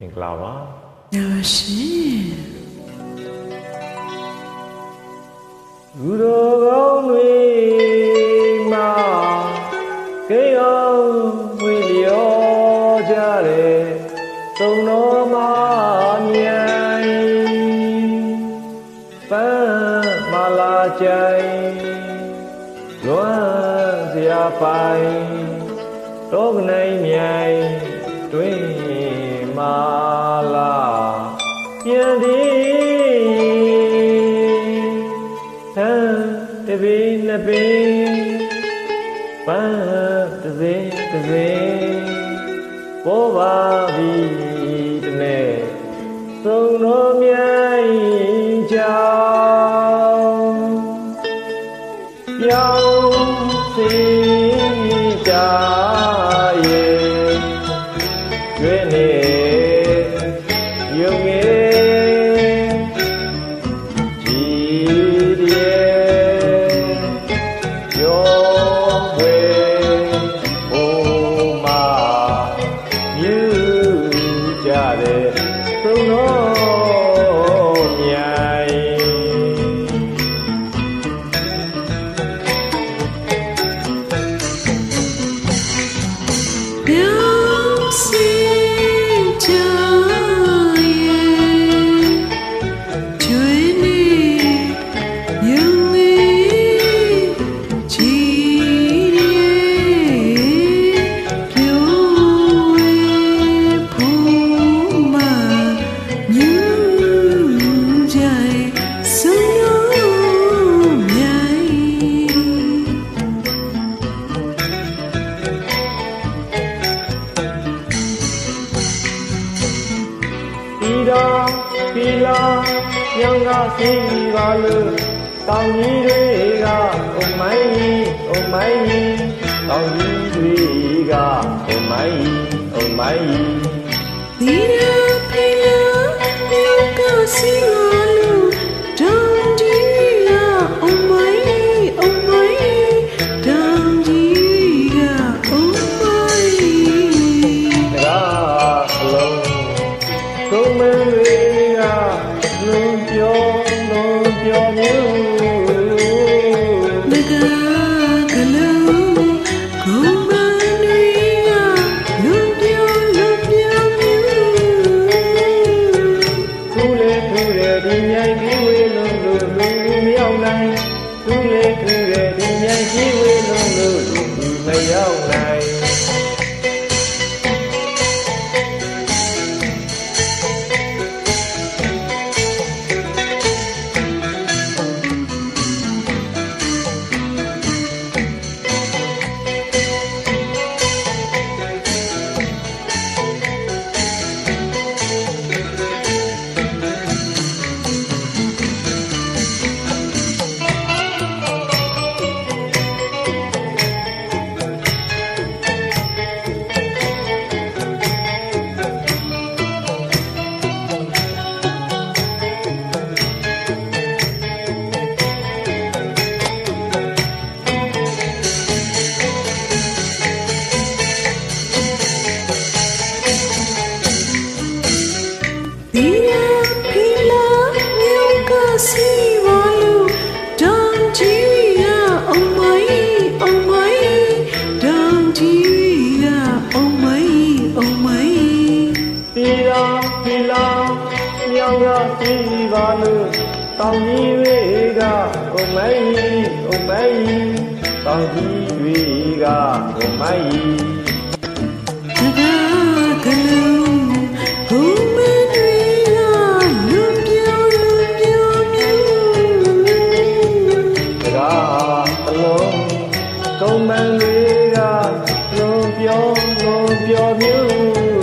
မင်္ဂလာပါရပါရှင်လူတော်ကောင်းတွေမှာကေအောင်ဝေလျောကြတဲ့သုံးတော်မှာမြိုင်ပန်းမလာကြိုင်လွမ်းစရာပိုင်တော့ကနိုင်မြိုင်တွင် မာလာပြန်သည်သံတပင်းနှစ်ပင်ပန်းတစ်စင်းတစ်စင်းပေါ်ပါပြီ ပြော တော်ဖီလာညောင်ကစီပါလို့တောင်ကြီးတွေကအိုမိုင်းအိုမိုင်းတောင်ကြီးတွေကအိုမိုင်းအိုမိုင်း Mira, pila, nunca sigo Don't ရောက်နိုင်သူလေ တီလာတီလာညောင်ရစီပါလို့တောင်ကြီးတွေကအိုမိုင်းအိုမိုင်းတောင်ကြီးတွေကအိုမိုင်း ကုန်းမန်းတွေကလွန်ပြောလွန်ပြောမျိုး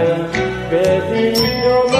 ဒီအိုင်ပေတီညော